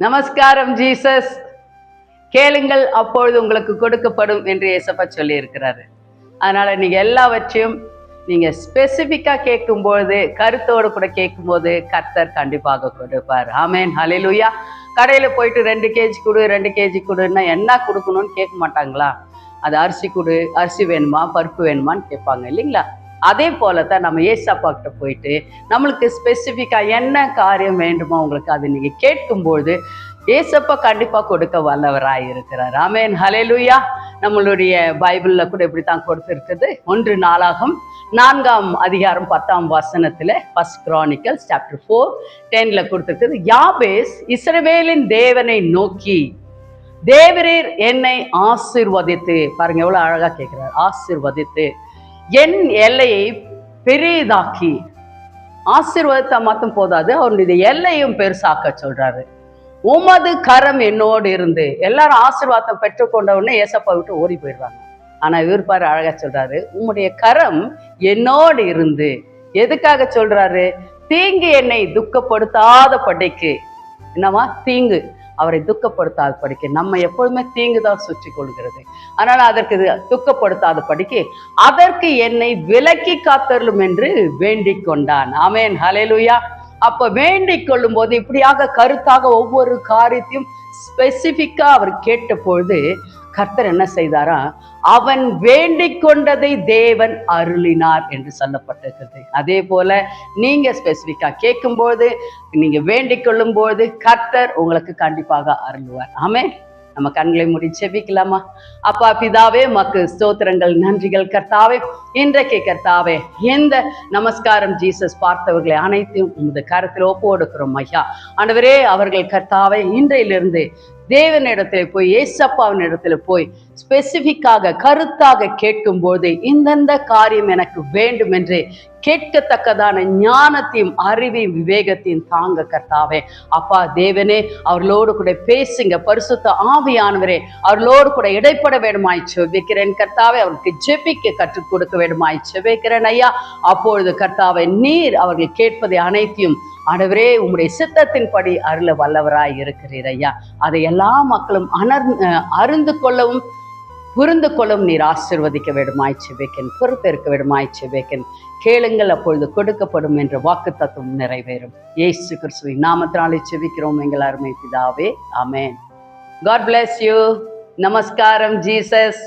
நமஸ்காரம் ஜீசஸ். கேளுங்கள் அப்பொழுது உங்களுக்கு கொடுக்கப்படும் என்று ஏசப்பா சொல்லி இருக்கிறாரு அதனால நீங்க எல்லாவற்றையும் நீங்க ஸ்பெசிஃபிக்கா கேட்கும்போது கருத்தோடு கூட கேட்கும்போது கர்த்தர் கண்டிப்பாக கொடுப்பார். ஆமேன் ஹலிலுயா கடையில போயிட்டு ரெண்டு கேஜி கொடு ரெண்டு கேஜி கொடுன்னா என்ன கொடுக்கணும்னு கேட்க மாட்டாங்களா? அது அரிசி கொடு அரிசி வேணுமா பருப்பு வேணுமான்னு கேட்பாங்க இல்லைங்களா? அதே போல தான் நம்ம ஏசாப்பாக்கிட்ட போயிட்டு நம்மளுக்கு ஸ்பெசிஃபிக்காக என்ன காரியம் வேண்டுமோ உங்களுக்கு அது நீங்கள் கேட்கும்போது ஏசப்பா கண்டிப்பாக கொடுக்க வல்லவராக இருக்கிறார். ஆமேன். ஹலேலுயா நம்மளுடைய பைபிளில் கூட இப்படி தான் கொடுத்துருக்குது. ஒன்று நாளாகும் நான்காம் அதிகாரம் பத்தாம் வசனத்தில் ஃபர்ஸ்ட் கிரானிக்கல்ஸ் சாப்டர் ஃபோர் டென்னில் கொடுத்துருக்குது. யாபேஸ் இஸ்ரவேலின் தேவனை நோக்கி தேவரீர் என்னை ஆசிர்வதித்து பாருங்க எவ்வளோ அழகாக கேட்குறாரு ஆசிர்வதித்து என் எல்லையை பெரிதாக்கி. ஆசீர்வாதத்தை மட்டும் போதாது அவருடைய எல்லையும் பெருசாக்க சொல்றாரு. உமது கரம் என்னோடு இருந்து எல்லாரும் ஆசீர்வாதம் பெற்றுக்கொண்ட உடனே ஏசப்பா விட்டு ஓடி போயிடுறாங்க ஆனா இவர் பாரு அழகா சொல்றாரு உம்முடைய கரம் என்னோடு இருந்து. எதுக்காக சொல்றாரு? தீங்கு என்னை துக்கப்படுத்தாத படிக்கு. என்னவா தீங்கு. அவரை துக்கப்படுத்தாத படிக்க நம்ம எப்பொழுதுமே தீங்கு தான் சுற்றி கொள்கிறது அதனால் அதற்கு இது துக்கப்படுத்தாத படிக்கு அதற்கு என்னை விலக்கி காத்தருளும் என்று வேண்டிக் கொண்டான். ஆமேன். ஹலேலுயா அப்ப வேண்டிக் கொள்ளும் போது இப்படியாக கருத்தாக ஒவ்வொரு காரியத்தையும் ஸ்பெசிஃபிக்காக அவர் கேட்ட பொழுது கர்த்தர் என்ன செய்தாரா? அவன் வேண்டிக் கொண்டதை தேவன் அருளினார் என்று சொல்லப்பட்டிருக்கிறது. அதே போல நீங்க ஸ்பெசிபிக்கா கேட்கும்போது நீங்க வேண்டிக் கொள்ளும் போது கர்த்தர் உங்களுக்கு கண்டிப்பாக அருளுவார். ஆமே நம்ம கண்களை மூடி செபிக்கலாமா அப்பா பிதாவே மக்கு ஸ்தோத்திரங்கள் நன்றிகள். கர்த்தாவே இன்றைக்கு கர்த்தாவே எந்த நமஸ்காரம் ஜீசஸ் பார்த்தவர்களை அனைத்தையும் உமது கருத்தில் ஒப்பு கொடுக்கிறோம் ஐயா. ஆண்டவரே அவர்கள் கர்த்தாவே இன்றையிலிருந்து தேவனிடத்தில் போய் ஏசப்பாவின் இடத்துல போய் ஸ்பெசிஃபிக்காக கருத்தாக கேட்கும்போது இந்தந்த காரியம் எனக்கு வேண்டும் என்று கேட்கத்தக்கதான ஞானத்தையும் அறிவையும் விவேகத்தையும் தாங்க கர்த்தாவே. அப்பா தேவனே அவர்களோடு கூட பேசுங்க. பரிசுத்த ஆவியானவரே அவர்களோடு கூட இடைப்பட வேண்டுமாய் செவிக்கிறேன் கர்த்தாவே அவருக்கு ஜெபிக்க கற்றுக் கொடுக்க வேண்டுமாய் செவிக்கிறேன் ஐயா. அப்பொழுது கர்த்தாவை நீர் அவர்கள் கேட்பதை அனைத்தையும் ஆண்டவரே உம்முடைய சித்தத்தின்படி அருள வல்லவராய் இருக்கிறீர் ஐயா. அதை எல்லா மக்களும் அணர் அருந்து கொள்ளவும் புரிந்து கொள்ளும் நீர் ஆசிர்வதிக்க வேண்டுமாய் செவ்வேக்கன் பொறுப்பேற்க வேண்டுமாய் செவ்வேக்கன் கேளுங்கள் அப்பொழுது கொடுக்கப்படும் என்ற வாக்கு தத்துவம் நிறைவேறும். ஏசு கிறிஸ்துவின் நாமத்தினாலே செவிக்கிறோம் எங்கள் அருமை பிதாவே. ஆமென். காட் பிளஸ் யூ நமஸ்காரம் ஜீசஸ்.